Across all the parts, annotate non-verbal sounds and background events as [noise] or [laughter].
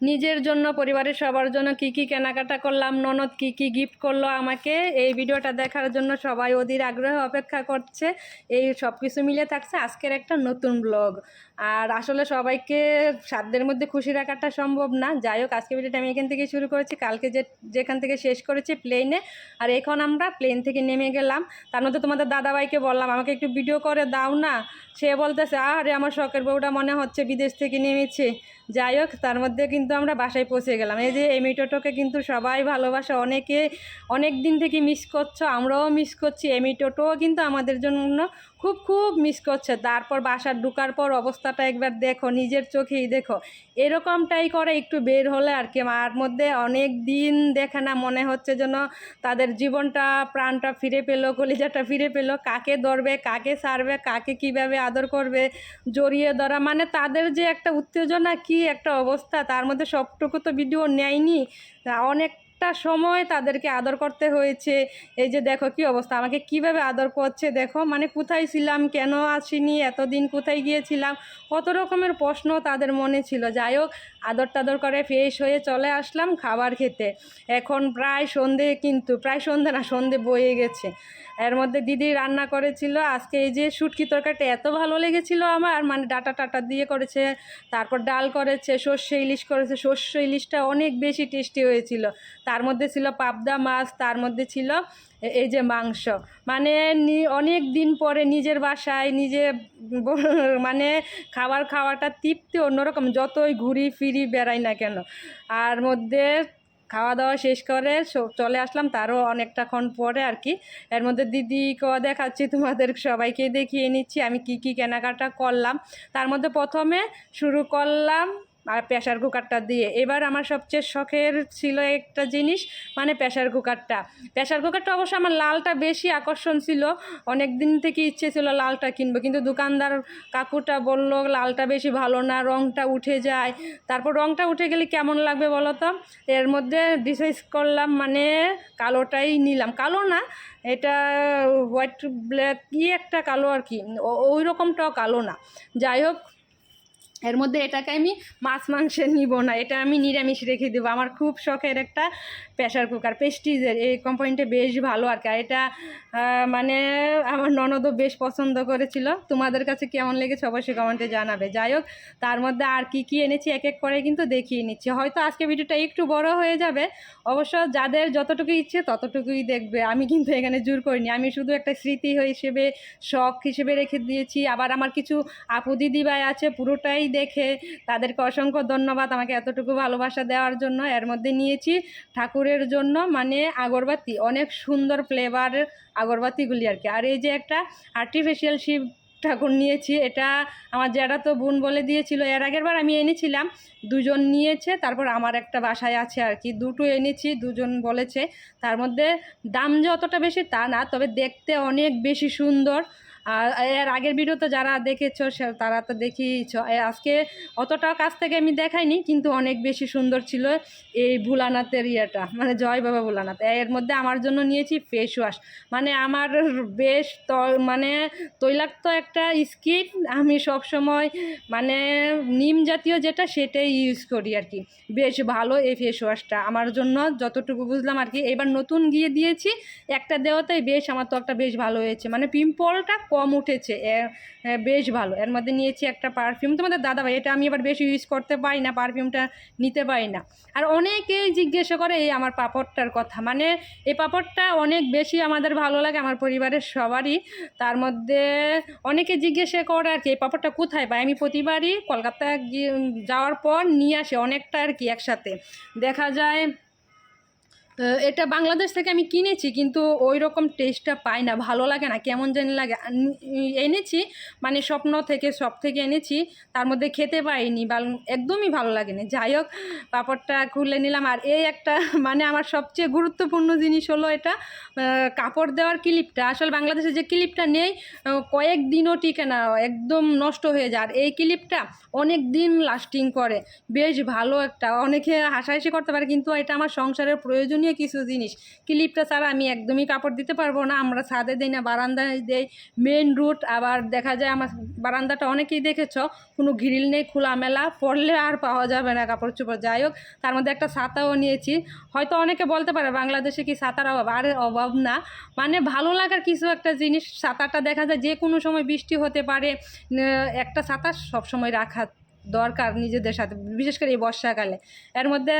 নিজের জন্য, পরিবারের সবার জন্য কি কি কেনাকাটা করলাম, ননদ কি কি গিফট করল আমাকে, এই ভিডিওটা দেখার জন্য সবাই অধীর আগ্রহে অপেক্ষা করছে। এই সব কিছু মিলে থাকছে আজকের একটা নতুন ব্লগ আর আসলে সবাইকে সাধ্যের মধ্যে খুশি রাখাটা সম্ভব না। যাই হোক, আজকে ভিডিওটা আমি এখান থেকে শুরু করেছি। কালকে যে, যেখান থেকে শেষ করেছি প্লেনে আর এখন আমরা প্লেন থেকে নেমে গেলাম। তার মধ্যে তোমাদের দাদাভাইকে বললাম, আমাকে একটু ভিডিও করে দাও না। সে বলতেছে, আরে, আমার শখের বউটা মনে হচ্ছে বিদেশ থেকে নেমেছে। যাই হোক, তার মধ্যে কিন্তু আমরা বাসায় পৌঁছে গেলাম। এই যে এমি টোটোকে কিন্তু সবাই ভালোবাসে, অনেকে অনেক দিন থেকে মিস করছ, আমরাও মিস করছি। এমি টোটোও কিন্তু আমাদের জন্য খুব খুব মিস করছে। তারপর বাসার ঢুকার পর অবস্থাটা একবার দেখো, নিজের চোখেই দেখো। এরকমটাই করে একটু বের হলে আর কি, মার মধ্যে অনেক দিন দেখে না, মনে হচ্ছে যেন তাদের জীবনটা, প্রাণটা ফিরে পেল, কলিজাটা ফিরে পেল। কাকে ধরবে, কাকে সারবে, কাকে কীভাবে আদর করবে, জড়িয়ে ধরা মানে তাদের যে একটা উত্তেজনা, কি একটা অবস্থা, তার মধ্যে সবটুকু তো ভিডিও নেয়নি। অনেকটা সময় তাদেরকে আদর করতে হয়েছে। এই যে দেখো কি অবস্থা, আমাকে কীভাবে আদর করছে দেখো। মানে কোথায় ছিলাম, কেন আসিনি, এতদিন কোথায় গিয়েছিলাম, কত রকমের প্রশ্ন তাদের মনে ছিল। যাই হোক, আদর টাদর করে ফ্রেশ হয়ে চলে আসলাম খাবার খেতে। এখন প্রায় সন্ধে কিন্তু, প্রায় সন্ধে না, সন্ধে বয়ে গেছে। এর মধ্যে দিদি রান্না করেছিল, আজকে এই যে শুটকি তরকারিটা এত ভালো লেগেছিল আমার মানে ডাটা টাটা দিয়ে করেছে, তারপর ডাল করেছে, সর্ষে ইলিশ করেছে, সর্ষে ইলিশটা অনেক বেশি টেস্টি হয়েছিল। তার মধ্যে ছিল পাবদা মাছ, তার মধ্যে ছিল এই যে মাংস। মানে অনেক দিন পরে নিজের বাসায় নিজে [laughs] মানে খাবার খাওয়াটা তৃপ্তি অন্যরকম, যতই ঘুরি ফিরি বেড়াই না কেন। আর মধ্যে খাওয়া দাওয়া শেষ করে চলে আসলাম, তারও অনেকটাক্ষণ পরে আর কি। এর মধ্যে দিদিকেও দেখাচ্ছি, তোমাদের সবাইকে দেখিয়ে নিচ্ছি, আমি কি কি কেনাকাটা করলাম। তার মধ্যে প্রথমে শুরু করলাম আর প্রেশার কুকারটা দিয়ে। এবার আমার সবচেয়ে শখের ছিল একটা জিনিস মানে প্রেশার কুকারটা। প্রেশার কুকারটা অবশ্য আমার লালটা বেশি আকর্ষণ ছিল। অনেক দিন থেকে ইচ্ছে ছিল লালটা কিনবো, কিন্তু দোকানদার কাকুটা বলল, লালটা বেশি ভালো না রঙটা উঠে যায়। তারপর রঙটা উঠে গেলে কেমন লাগবে বলো তো? এর মধ্যে ডিসাইড করলাম মানে কালোটাই নিলাম। কালো না, এটা হোয়াইট ব্ল্যাক কি একটা কালো আর কি। ওই রকমটাও কালো না। যাই হোক এর মধ্যে এটাকে আমি মাছ মাংসে নিব না, এটা আমি নিরামিষ রেখে দেবো। আমার খুব শখের একটা প্রেশার কুকার, পেস্টিজের, এই কোম্পানিটা বেশ ভালো আর কি। এটা মানে আমার ননদও বেশ পছন্দ করেছিল। তোমাদের কাছে কেমন লেগেছে অবশ্যই কমেন্টে জানাবে। যাই হোক, তার মধ্যে আর কি কি এনেছি, এক এক করে কিন্তু দেখিয়ে নিচ্ছি। হয়তো আজকে ভিডিওটা একটু বড় হয়ে যাবে, অবশ্য যাদের যতটুকু ইচ্ছে ততটুকুই দেখবে। আমি কিন্তু এখানে জোর করিনি। আমি শুধু একটা স্মৃতি হিসেবে, শখ হিসেবে রেখে দিয়েছি। আবার আমার কিছু আপু দিদি ভাই আছে, পুরোটাই দেখে তাদেরকে অসংখ্য ধন্যবাদ আমাকে এতটুকু ভালোবাসা দেওয়ার জন্য। এর মধ্যে নিয়েছি ঠাকুরের জন্য মানে আগরবাতি, অনেক সুন্দর ফ্লেভারের আগরবাতিগুলি আর কি। আর এই যে একটা আর্টিফিশিয়াল শিব ঠাকুর নিয়েছি, এটা আমার জ্যাঠা তো বোন বলে দিয়েছিল। এর আগের বার আমি এনেছিলাম, দুজন নিয়েছে, তারপর আমার একটা বাসায় আছে আর কি। দুটো এনেছি, দুজন বলেছে। তার মধ্যে দাম যে অতটা বেশি তা না, তবে দেখতে অনেক বেশি সুন্দর। আর এর আগের ভিডিও তো যারা দেখেছ তারা তো দেখিয়েছ আজকে অতটা কাছ থেকে আমি দেখাইনি, কিন্তু অনেক বেশি সুন্দর ছিল এই ভোলানাথের ইয়েটা মানে জয় বাবা ভোলানাথ। এর মধ্যে আমার জন্য নিয়েছি ফেস ওয়াশ মানে আমার বেশ ত মানে তৈলাক্ত একটা স্কিন আমি সব সময় মানে নিম জাতীয় যেটা সেটাই ইউজ করি আর কি। বেশ ভালো এই ফেস ওয়াশটা আমার জন্য যতটুকু বুঝলাম আর কি। এবার নতুন গিয়ে দিয়েছি, একটা দেওয়াতেই বেশ, আমার তো একটা বেশ ভালো হয়েছে। মানে পিম্পলটা কম উঠেছে। বেশ ভালো। এর মধ্যে নিয়েছি একটা পারফিউম তোমাদের দাদা ভাই এটা আমি আবার বেশি ইউজ করতে পারি না পারফিউমটা নিতে পারি না। আর অনেকেই জিজ্ঞাসা করে এই আমার পাপড়টার কথা। মানে এই পাপড়টা অনেক বেশি আমাদের ভালো লাগে, আমার পরিবারের সবারই। তার মধ্যে অনেকে জিজ্ঞাসা করে আর কি, এই পাপড়টা কোথায় পাই আমি প্রতিবারই কলকাতা যাওয়ার পর নিয়ে আসি অনেকটা আর কি একসাথে। দেখা যায় এটা বাংলাদেশ থেকে আমি কিনেছি, কিন্তু ওই রকম টেস্টটা পাই না, ভালো লাগে না, কেমন জানি লাগে। এনেছি মানে স্বপ্ন থেকে, সব থেকে এনেছি, তার মধ্যে খেতে পাইনি একদমই ভালো লাগেনি। যাই হোক, পাপড়টা খুলে নিলাম, আর এই একটা [laughs] মানে আমার সবচেয়ে গুরুত্বপূর্ণ জিনিস হলো এটা কাপড় দেওয়ার ক্লিপটা। আসলে বাংলাদেশে যে ক্লিপটা নেই কয়েক দিনও টিকে না, একদম নষ্ট হয়ে যায়। আর এই ক্লিপটা অনেক দিন লাস্টিং করে। বেশ ভালো একটা, অনেকে হাসাহাসি করতে পারে, কিন্তু এটা আমার সংসারের প্রয়োজনীয় প্রয়োজনীয় কিছু জিনিস। ক্লিপটা ছাড়া আমি একদমই কাপড় দিতে পারব না, আমরা ছাদে দিই না, বারান্দায় দেই। মেন রুট আবার দেখা যায় আমার বারান্দাটা অনেকেই দেখেছ, কোনো গ্রিল নেই, খোলামেলা, পড়লে আর পাওয়া যাবে না কাপড় চোপড়। যাই হোক, তার মধ্যে একটা ছাতাও নিয়েছি। হয়তো অনেকে বলতে পারে, বাংলাদেশে কি ছাতার অভাব? আর, অভাব না। মানে ভালো লাগার কিছু একটা জিনিস, ছাতাটা দেখা যায় যে কোনো সময় বৃষ্টি হতে পারে একটা ছাতা সবসময় রাখা দরকার নিজেদের সাথে, বিশেষ করে এই বর্ষাকালে। এর মধ্যে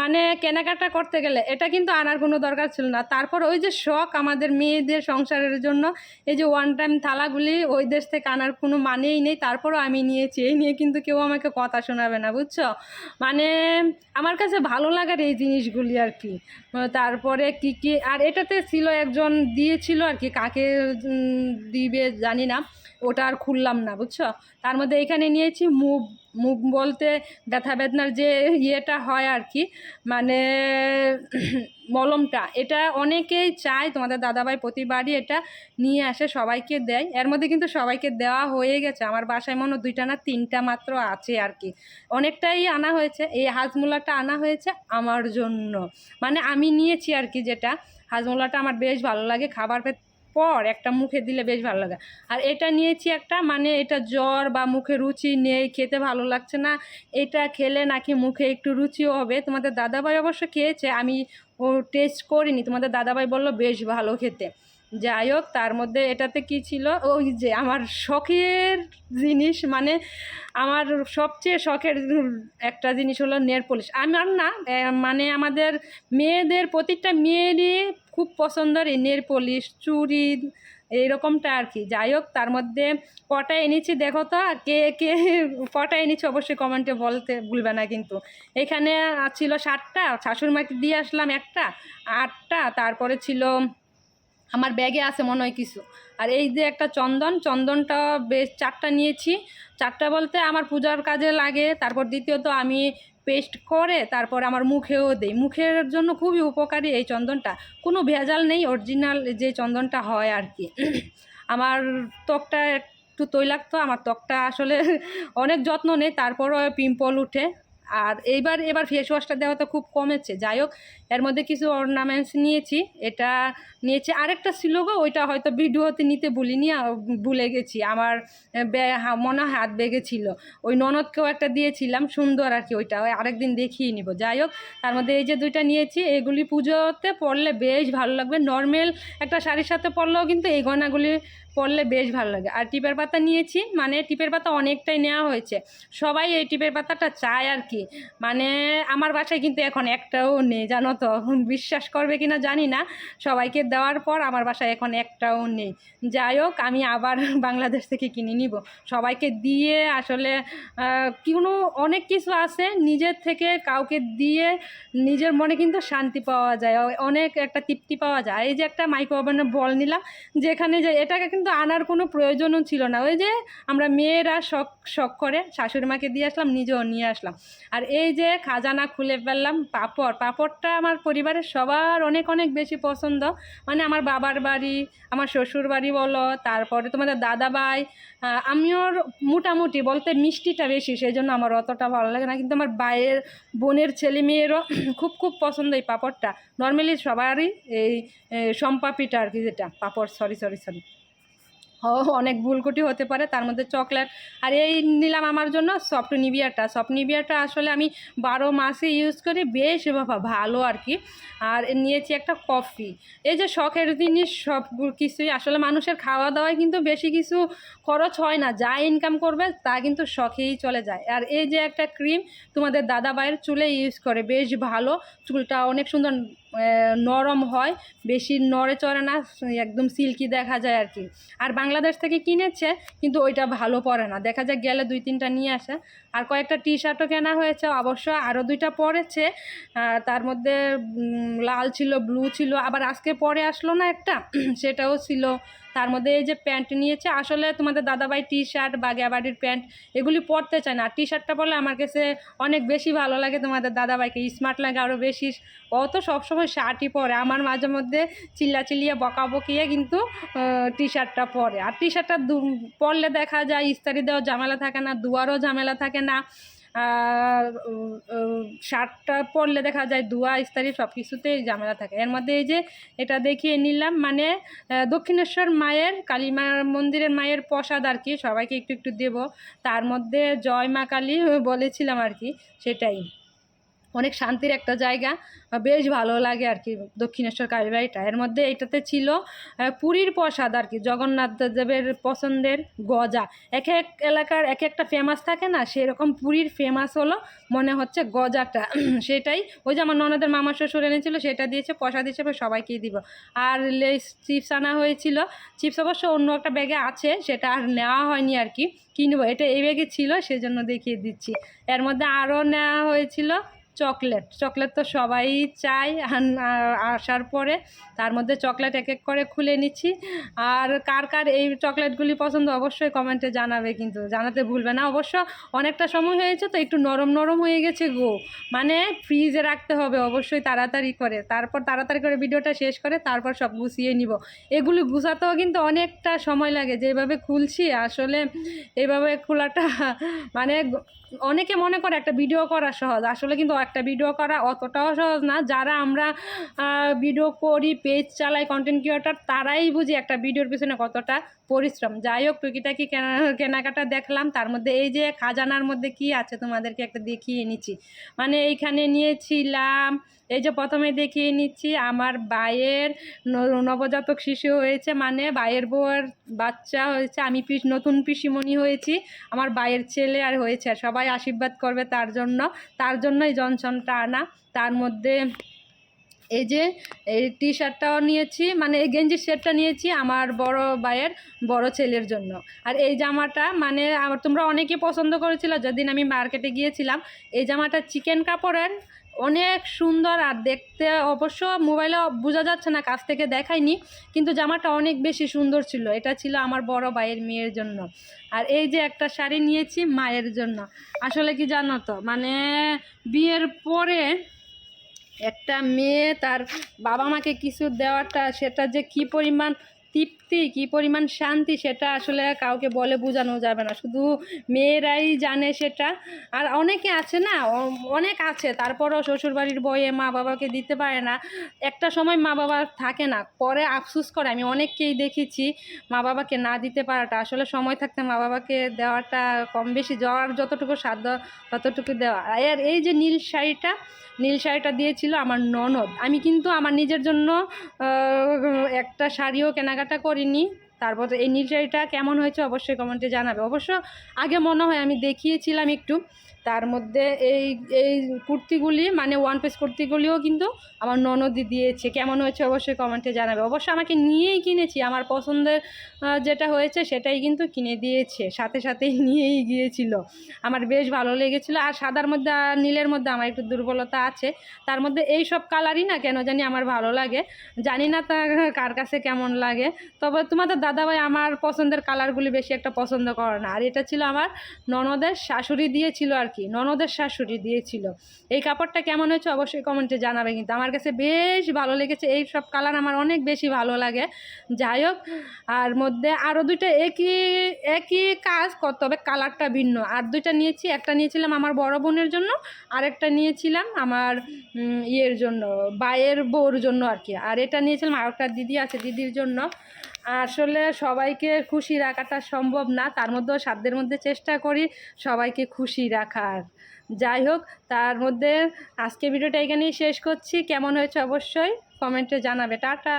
মানে কেনাকাটা করতে গেলে এটা কিন্তু আনার কোনো দরকার ছিল না। তারপর ওই যে শখ আমাদের মেয়েদের সংসারের জন্য, এই যে ওয়ান টাইম থালাগুলি ওই দেশ থেকে আনার কোনো মানেই নেই। তারপরও আমি নিয়েছি, এই নিয়ে কিন্তু কেউ আমাকে কথা শোনাবে না, বুঝছ? মানে আমার কাছে ভালো লাগার এই জিনিসগুলি আর কি। তারপরে কি কি, আর এটাতে ছিল একজন দিয়েছিল আর কি, কাকে দিবে জানি না, ওটা আর খুললাম না, বুঝছ? তার মধ্যে এখানে নিয়েছি মুভ মুভ বলতে ব্যথা বেদনার যে ইয়েটা হয় আর কি মানে [clears throat] মলমটা, এটা অনেকেই চায়, তোমাদের দাদাভাই প্রতিবারই এটা নিয়ে আসে, সবাইকে দেয়। এর মধ্যে কিন্তু সবাইকে দেওয়া হয়ে গেছে। আমার বাসায় মনে দুইটা না তিনটা মাত্র আছে আর কি। অনেকটাই আনা হয়েছে। এই হাজমুলাটা আনা হয়েছে আমার জন্য। মানে আমি নিয়েছি আর কি যেটা। হাজমোলাটা আমার বেশ ভালো লাগে। খাবার পর একটা মুখে দিলে বেশ ভালো লাগে। আর এটা নিয়েছি একটা মানে এটা জ্বর বা মুখে রুচি নেই, খেতে ভালো লাগছে না, এটা খেলে নাকি মুখে একটু রুচিও হবে। তোমাদের দাদাভাই অবশ্য খেয়েছে, আমি ও টেস্ট করিনি, তোমাদের দাদাভাই বলল বেশ ভালো খেতে। যাই হোক, তার মধ্যে এটাতে কি ছিল? ওই যে আমার শখের জিনিস মানে আমার সবচেয়ে শখের একটা জিনিস হলো নেল পলিশ আমার না মানে আমাদের মেয়েদের প্রতিটা মেয়েরই খুব পছন্দের নেল পলিশ, চুড়ি, এইরকমটা আর কি। যাই হোক, তার মধ্যে কটা এনেছি দেখো তো কে কে কটা এনেছি অবশ্যই কমেন্টে বলতে ভুলবে না কিন্তু। এখানে ছিল সাতটা শাশুড়ি মাকে দিয়ে আসলাম একটা, আটটা, তারপরে ছিল আমার ব্যাগে আছে মনে হয় কিছু। আর এই যে একটা চন্দন, চন্দনটা বেশ চারটা নিয়েছি। চারটা বলতে আমার পূজার কাজে লাগে, তারপর দ্বিতীয়ত আমি পেস্ট করে তারপর আমার মুখেও দেই। মুখের জন্য খুবই উপকারী এই চন্দনটা। কোনো ভেজাল নেই অরিজিনাল যে চন্দনটা হয় আর কি। [clears throat] আমার ত্বকটা একটু তৈলাক্ত, আমার ত্বকটা আসলে [laughs] অনেক যত্ন নেই, তারপরও পিম্পল উঠে। আর এইবার, এবার ফেস ওয়াশটা দেওয়া তো খুব কমেছে। যাই হোক এর মধ্যে কিছু অর্নামেন্টস নিয়েছি। এটা নিয়েছি। আরেকটা ছিল গো, ওইটা হয়তো ভিডিওতে নিতে ভুলিনি ভুলে গেছি। আমার মনে হয় হাত বেগে ছিল। ওই ননদকেও একটা দিয়েছিলাম, সুন্দর আর কি ওইটা। ওই আরেকদিন দেখিয়ে নিব। যাই হোক, তার মধ্যে এই যে দুইটা নিয়েছি, এগুলি পুজোতে পরলে বেশ ভালো লাগবে। নর্মাল একটা শাড়ির সাথে পরলেও কিন্তু এই গয়নাগুলি পরলে বেশ ভালো লাগে। আর টিপের পাতা নিয়েছি মানে টিপের পাতা অনেকটাই নেওয়া হয়েছে। সবাই এই টিপের পাতাটা চায় আর কি। মানে আমার বাসায় কিন্তু এখন একটাও নেই, জানো তো বিশ্বাস করবে কিনা জানি না। সবাইকে দেওয়ার পর আমার বাসায় এখন একটাও নেই। যাই হোক, আমি আবার [laughs] বাংলাদেশ থেকে কিনে নিব। সবাইকে দিয়ে আসলে কোনো অনেক কিছু আছে, নিজের থেকে কাউকে দিয়ে নিজের মনে কিন্তু শান্তি পাওয়া যায়। অনেক একটা তৃপ্তি পাওয়া যায়। এই যে একটা মাইক্রো ওভেনের বল নিলাম, যেখানে যে এটাকে কিন্তু আনার কোনো প্রয়োজনও ছিল না। ওই যে আমরা মেয়েরা শখ শখ করে শাশুড়ি মাকে দিয়ে আসলাম, নিজেও নিয়ে আসলাম। আর এই যে খাজানা খুলে ফেললাম, পাপড়। পাপড়টা আমার পরিবারের সবার অনেক অনেক বেশি পছন্দ। মানে আমার বাবার বাড়ি, আমার শ্বশুর বাড়ি বলো, তারপরে তোমাদের দাদা ভাই আমিও মোটামুটি বলতে মিষ্টিটা বেশি সেই জন্য আমার অতটা ভালো লাগে না। কিন্তু আমার ভাইয়ের বোনের ছেলে মেয়েরও [clears throat] খুব খুব পছন্দ এই পাপড়টা। নর্মালি সবারই এই সম্পাপিটা আর কি যেটা, পাপড় সরি সরি সরি অনেক ভুলকুটি হতে পারে, তার মধ্যে চকলেট। আর এই নিলাম আমার জন্য সফট নিবিয়াটা সফট নিবিয়াটা আসলে আমি বারো মাসে ইউজ করি, বেশ ভালো আর কি। আর নিয়েছি একটা কফি। এই যে শখের জিনিস, সব কিছুই। আসলে মানুষের খাওয়া দাওয়ায় কিন্তু বেশি কিছু খরচ হয় না। যা ইনকাম করবে, তা কিন্তু শখেই চলে যায়। আর এই যে একটা ক্রিম তোমাদের দাদা ভাইয়ের চুলে ইউজ করে, বেশ ভালো। চুলটা অনেক সুন্দর নরম হয়, বেশি নড়ে চড়ে না, একদম সিল্কি দেখা যায় আর কি। আর বাংলাদেশ থেকে কিনেছে, কিন্তু ওইটা ভালো পরে না। দেখা যায় গেলে দুই তিনটা নিয়ে আসে। আর কয়েকটা টি শার্টও কেনা হয়েছে, অবশ্য আরও দুইটা পরেছে। তার মধ্যে লাল ছিল, ব্লু ছিল, আবার আজকে পরে আসলো না একটা, [clears throat] সেটাও ছিল তার মধ্যে এই যে প্যান্ট নিয়েছে, আসলে তোমাদের দাদাভাই টি শার্ট বা গ্যাবাডির প্যান্ট এগুলি পরতে চায় না। টি শার্টটা পরলে আমার কাছে অনেক বেশি ভালো লাগে তোমাদের দাদাভাইকে স্মার্ট লাগে আরও বেশি। ও তো সবসময় শার্টই পরে, আমার মাঝে মধ্যে চিল্লা চিল্লিয়ে বকা বকিয়ে কিন্তু টি শার্টটা পরে। আর টি শার্টটা পরলে দেখা যায় ইস্তারি দেওয়া ঝামেলা থাকে না, দুয়ারও ঝামেলা থাকে না। শার্টটা পরলে দেখা যায় দুয়া ইস্তারি সব কিছুতেই ঝামেলা থাকে। এর মধ্যে এই যে এটা দেখিয়ে নিলাম মানে দক্ষিণেশ্বর মায়ের কালী মা মন্দিরের মায়ের প্রসাদ আর কি, সবাইকে একটু একটু দেব। তার মধ্যে জয় মা কালী বলেছিলাম আর কি, সেটাই। অনেক শান্তির একটা জায়গা। বেশ ভালো লাগে আর কি দক্ষিণেশ্বর কালীবাড়িটা। এর মধ্যে এটাতে ছিল পুরীর প্রসাদ আর কি জগন্নাথ দেবের পছন্দের গজা। এক এক এলাকার এক একটা ফেমাস থাকে না, সেরকম পুরীর ফেমাস হলো, মনে হচ্ছে গজাটা। [clears throat] সেটাই, ওই যে আমার ননদের মামা শ্বশুর এনেছিল, সেটা দিয়েছে, প্রসাদ হিসেবে সবাইকেই দিব। আর লেস চিপস আনা হয়েছিল, চিপস অবশ্য অন্য একটা ব্যাগে আছে, সেটা আর নেওয়া হয়নি আর কি কিনবো। এটা এই ব্যাগে ছিল, সেজন্য দেখিয়ে দিচ্ছি। এর মধ্যে আরও নেওয়া হয়েছিল চকলেট। চকলেট তো সবাই আ- আসার পরে তার মধ্যে চকলেট এক এক করে খুলে নিচ্ছি। আর কার কার এই চকলেটগুলি পছন্দ অবশ্যই কমেন্টে জানাবে কিন্তু। জানাতে ভুলবে না। অবশ্য অনেকটা সময় হয়েছে তো একটু নরম নরম হয়ে গেছে গো। মানে ফ্রিজে রাখতে হবে অবশ্যই তাড়াতাড়ি করে। তারপর তাড়াতাড়ি করে ভিডিওটা শেষ করে তারপর সব গুছিয়ে নিব। এগুলি গুছাতেও কিন্তু অনেকটা সময় লাগে। যেভাবে খুলছি আসলে এভাবে খোলাটা মানে অনেকে মনে করে একটা ভিডিও করা সহজ। আসলে কিন্তু একটা ভিডিও করা অতটাও সহজ না। যারা আমরা ভিডিও করি পেজ চালাই কন্টেন্ট ক্রিয়েটার তারাই বুঝি একটা ভিডিওর পিছনে কতটা পরিশ্রম। যাই হোক, টুকিটাকি কেনা, কেনাকাটা দেখলাম। তার মধ্যে এই যে খাজানার মধ্যে কি আছে তোমাদেরকে একটা দেখিয়ে নিচ্ছি। মানে এইখানে নিয়েছিলাম, এই যে প্রথমে দেখিয়ে নিচ্ছি, আমার বায়ের নবজাতক শিশু হয়েছে মানে বায়ের বউয়ের বাচ্চা হয়েছে, আমি পিস, নতুন পিসিমণি হয়েছি, আমার বায়ের ছেলে আর হয়েছে সবাই আশীর্বাদ করবে তার জন্য। তার জন্যই জনসনটা আনা তার মধ্যে এই যে এই টি শার্টটাও নিয়েছি মানে এই গেঞ্জির সেটটা নিয়েছি আমার বড় ভাইয়ের বড় ছেলের জন্য। আর এই জামাটা মানে আমার তোমরা অনেকে পছন্দ করেছিল, যেদিন আমি মার্কেটে গিয়েছিলাম, এই জামাটা চিকেন কাপড়ের অনেক সুন্দর আর দেখতে অবশ্য মোবাইলে বোঝা যাচ্ছে না, কাছ থেকে দেখাইনি কিন্তু জামাটা অনেক বেশি সুন্দর ছিল। এটা ছিল আমার বড় ভাইয়ের মেয়ের জন্য। আর এই যে একটা শাড়ি নিয়েছি মায়ের জন্য। আসলে কি জানো তো মানে বিয়ের পরে একটা মেয়ে তার বাবা মাকে কিছু দেওয়াটা, সেটা যে কি পরিমাণ তৃপ্তি, কি পরিমাণ শান্তি সেটা আসলে কাউকে বলে বোঝানো যাবে না। শুধু মেয়েরাই জানে সেটা। আর অনেকে আছে না অনেক আছে, তারপরও শ্বশুরবাড়ির বয়ে মা বাবাকে দিতে পারে না। একটা সময় মা বাবা থাকে না, পরে আফসুস করে। আমি অনেককেই দেখেছি মা বাবাকে না দিতে পারাটা। আসলে সময় থাকতে মা বাবাকে দেওয়াটা কম বেশি যাওয়ার যতটুকু সাধ্য ততটুকু দেওয়া। আর এই যে নীল শাড়িটা নীল শাড়িটা দিয়েছিল আমার ননদ। আমি কিন্তু আমার নিজের জন্য একটা শাড়িও কেনাকাটা করিনি। তারপর এই নীল শাড়িটা কেমন হয়েছে অবশ্যই কমেন্টে জানাবে। অবশ্য আগে মনে হয় আমি দেখিয়েছিলাম একটু। তার মধ্যে এই এই কুর্তিগুলি মানে ওয়ান পিস কুর্তিগুলিও কিন্তু আমার ননদি দিয়েছে। কেমন হয়েছে অবশ্যই কমেন্টে জানাবে। অবশ্য আমাকে নিয়েই কিনেছি। আমার পছন্দের যেটা হয়েছে সেটাই কিন্তু কিনে দিয়েছে। সাথে সাথেই [laughs] নিয়েই গিয়েছিল। আমার বেশ ভালো লেগেছিল। আর সাদার মধ্যে আর নীলের মধ্যে আমার একটু দুর্বলতা আছে। তার মধ্যে এই সব কালারই না কেন জানি আমার ভালো লাগে। জানি না তা [laughs] কার কাছে কেমন লাগে। তবে তোমাদের দাদাভাই আমার পছন্দের কালারগুলি বেশি একটা পছন্দ করে না। আর এটা ছিল আমার ননদের শাশুড়ি দিয়েছিল আর কি। ননদের শাশুড়ি দিয়েছিল। এই কাপড়টা কেমন হয়েছে অবশ্যই কমেন্টে জানাবে কিন্তু আমার কাছে বেশ ভালো লেগেছে। এই সব কালার আমার অনেক বেশি ভালো লাগে। যাই হোক, আর মধ্যে আরও দুইটা একই একই কাজ করতে হবে কালারটা ভিন্ন। আর দুইটা নিয়েছি, একটা নিয়েছিলাম আমার বড় বোনের জন্য আরেকটা নিয়েছিলাম আমার ইয়ের জন্য বায়ের বউর জন্য আর কি। আর এটা নিয়েছিলাম, আর একটা দিদি আছে দিদির জন্য। আসলে সবাইকে খুশি রাখাটা সম্ভব না, তার মধ্যেও সাধ্যের মধ্যে চেষ্টা করি সবাইকে খুশি রাখার। যাই হোক, তার মধ্যে আজকে ভিডিওটা এখানেই শেষ করছি। কেমন হয়েছে অবশ্যই কমেন্টে জানাবে। টাটা!